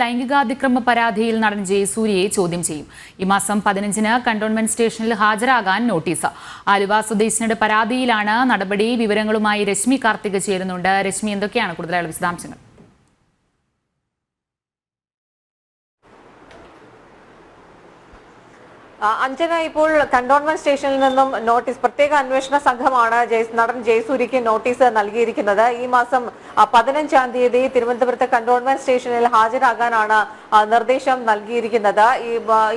ലൈംഗികാതിക്രമ പരാതിയിൽ നടൻ ജയസൂര്യയെ ചോദ്യം ചെയ്യും. ഈ മാസം പതിനഞ്ചിന് കണ്ടോൺമെന്റ് സ്റ്റേഷനിൽ ഹാജരാകാൻ നോട്ടീസ്. ആലുവ സ്വദേശിനിയുടെ പരാതിയിലാണ് നടപടി. വിവരങ്ങളുമായി രശ്മി കാർത്തിക് ചേരുന്നുണ്ട്. രശ്മി എന്തൊക്കെയാണ് കൂടുതലായുള്ള വിശദാംശങ്ങൾ? അഞ്ജന ഇപ്പോൾ കണ്ടോൺമെന്റ് സ്റ്റേഷനിൽ നിന്നും നോട്ടീസ് പ്രത്യേക അന്വേഷണ സംഘമാണ് നടൻ ജയസൂര്യക്ക് നോട്ടീസ് നൽകിയിരിക്കുന്നത്. ഈ മാസം പതിനഞ്ചാം തീയതി തിരുവനന്തപുരത്തെ കണ്ടോൺമെന്റ് സ്റ്റേഷനിൽ ഹാജരാകാനാണ് നിർദ്ദേശം നൽകിയിരിക്കുന്നത്.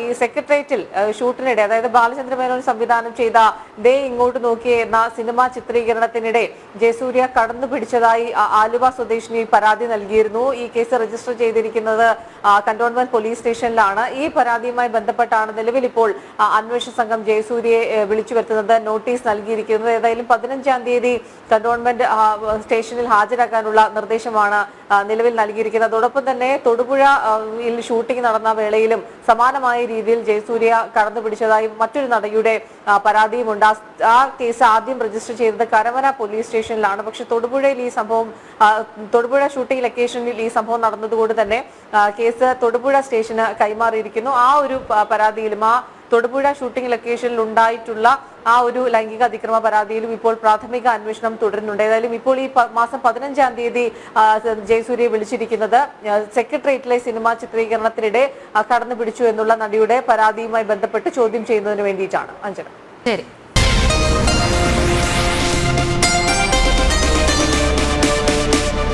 ഈ സെക്രട്ടേറിയറ്റിൽ ഷൂട്ടിനിടെ അതായത് ബാലചന്ദ്ര മേനോൻ സംവിധാനം ചെയ്ത ദേ ഇങ്ങോട്ട് നോക്കിയേ എന്ന സിനിമാ ചിത്രീകരണത്തിനിടെ ജയസൂര്യ കടന്നു പിടിച്ചതായി ആലുവ സ്വദേശിനി പരാതി നൽകിയിരുന്നു. ഈ കേസ് രജിസ്റ്റർ ചെയ്തിരിക്കുന്നത് കണ്ടോൺമെന്റ് പോലീസ് സ്റ്റേഷനിലാണ്. ഈ പരാതിയുമായി ബന്ധപ്പെട്ടാണ് നിലവിൽ ഇപ്പോൾ അന്വേഷണ സംഘം ജയസൂര്യയെ വിളിച്ചു വരുത്തുന്നത് നോട്ടീസ് നൽകിയിരിക്കുന്നത്. ഏതായാലും പതിനഞ്ചാം തീയതി കണ്ടോൺമെന്റ് സ്റ്റേഷനിൽ ഹാജരാക്കാനുള്ള നിർദ്ദേശമാണ് നിലവിൽ നൽകിയിരിക്കുന്നത്. അതോടൊപ്പം തന്നെ തൊടുപുഴയിൽ ഷൂട്ടിംഗ് നടന്ന വേളയിലും സമാനമായ രീതിയിൽ ജയസൂര്യ കടന്നു പിടിച്ചതായി മറ്റൊരു നടിയുടെ പരാതിയുമുണ്ട് ആ- കേസ് ആദ്യം രജിസ്റ്റർ ചെയ്തത് കരമന പോലീസ് സ്റ്റേഷനിലാണ്. പക്ഷെ തൊടുപുഴയിൽ ഈ സംഭവം തൊടുപുഴ ഷൂട്ടിംഗ് ലൊക്കേഷനിൽ ഈ സംഭവം നടന്നതുകൊണ്ട് തന്നെ കേസ് തൊടുപുഴ സ്റ്റേഷന് കൈമാറിയിരിക്കുന്നു. ആ ഒരു പരാതിയിലും ആ തൊടുപുഴ ഷൂട്ടിംഗ് ലൊക്കേഷനിൽ ഉണ്ടായിട്ടുള്ള ആ ഒരു ലൈംഗിക അതിക്രമ പരാതിയിലും ഇപ്പോൾ പ്രാഥമിക അന്വേഷണം തുടരുന്നുണ്ട്. ഏതായാലും ഇപ്പോൾ ഈ മാസം പതിനഞ്ചാം തീയതി ജയസൂര്യെ വിളിച്ചിരിക്കുന്നത് സെക്രട്ടേറിയറ്റിലെ സിനിമാ ചിത്രീകരണത്തിനിടെ കടന്നു പിടിച്ചു എന്നുള്ള നടിയുടെ പരാതിയുമായി ബന്ധപ്പെട്ട് ചോദ്യം ചെയ്യുന്നതിന് വേണ്ടിയിട്ടാണ്. അഞ്ജന. ശരി.